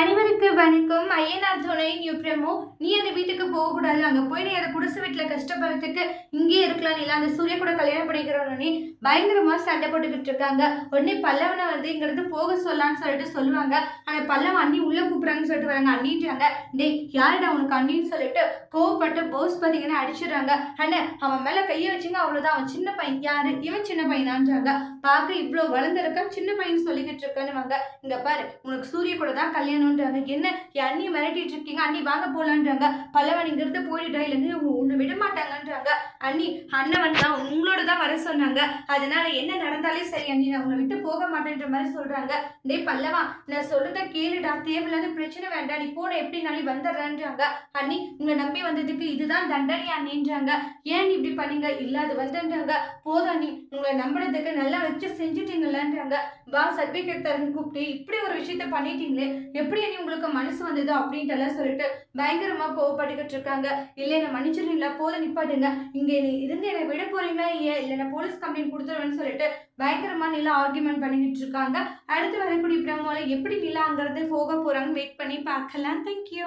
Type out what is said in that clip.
அனைவருக்கு வணக்கம். ஐயனார் துணை நியூ பிரமோ. நீ அந்த வீட்டுக்கு போகக்கூடாது. அங்கே போய் நீ அந்த குடிசை வீட்டில் கஷ்டப்படுறதுக்கு இங்கேயே இருக்கலாம். இல்லை அந்த சூரிய கூட கல்யாணம் பண்ணிக்கிறோன்னே பயங்கரமாக சண்டை போட்டுக்கிட்டு இருக்காங்க. உடனே பல்லவனை வந்து இங்கிருந்து போக சொல்லான்னு சொல்லிட்டு சொல்லுவாங்க. ஆனால் பல்லவன் அண்ணி உள்ளே கூப்பிட்றாங்கன்னு சொல்லிட்டு வராங்க. அண்ணிட்டாங்க டேய் யாருடா உனக்கு அண்ணின்னு சொல்லிட்டு கோவப்பட்டு போஸ் பார்த்தீங்கன்னா அடிச்சிடுறாங்க. அண்ணே அவன் மேலே கையை வச்சுங்க அவ்வளோதான் அவன் சின்ன பையன். யாரு? இவன் சின்ன பையனான்றாங்க. பார்க்க இவ்வளோ வளர்ந்துருக்கான் சின்ன பையன் சொல்லிக்கிட்டு இருக்கான்னு வாங்க இங்க பாரு உனக்கு சூரிய கூட தான் வேணுன்றாங்க என்ன? என் அண்ணி மிரட்டிட்டு இருக்கீங்க? அண்ணி வாங்க போலான்றாங்க. பல்லவன் இங்கிருந்து போயிட்டா இல்லைன்னு ஒன்று விட மாட்டாங்கன்றாங்க அண்ணி அண்ணன் தான் உங்களோட தான் வர சொன்னாங்க. அதனால என்ன நடந்தாலே சரி அண்ணி நான் உங்களை விட்டு போக மாட்டேன்ற மாதிரி சொல்றாங்க. டே பல்லவா நான் சொல்றத கேளுடா. தேவையில்லாத பிரச்சனை வேண்டாம். நீ போன எப்படினாலும் வந்துடுறேன்றாங்க. அண்ணி உங்களை நம்பி வந்ததுக்கு இதுதான் தண்டனை அண்ணின்றாங்க. ஏன் நீ இப்படி பண்ணீங்க? இல்ல அது வந்துன்றாங்க. போதும் அண்ணி. உங்களை நம்பினதுக்கு நல்லா வச்சு செஞ்சுட்டீங்களான்றாங்க. வா சர்டிபிகேட் தரேன்னு கூப்பிட்டு இப்படி ஒரு விஷயத்த பண்ணிட்டீங்களே. எப்படி நீ உங்களுக்கு மனசு வந்தது அப்படின்ட்டு எல்லாம் சொல்லிட்டு பயங்கரமா கோவப்பட்டுக்கிட்டு இருக்காங்க. இல்லை என்ன மன்னிச்சிடுறீங்களா போதும் நிப்பாட்டுங்க இங்க இருந்து என்னை விட போறீங்களா இல்லையா? இல்லை நான் போலீஸ் கம்ப்ளைண்ட் கொடுத்துருவேன்னு சொல்லிட்டு பயங்கரமா நிலா ஆர்குமெண்ட் பண்ணிக்கிட்டு இருக்காங்க. அடுத்து வரக்கூடிய பிரமோல எப்படி நிலாங்கிறது போக போறாங்கன்னு வெயிட் பண்ணி பார்க்கலாம். தேங்க்யூ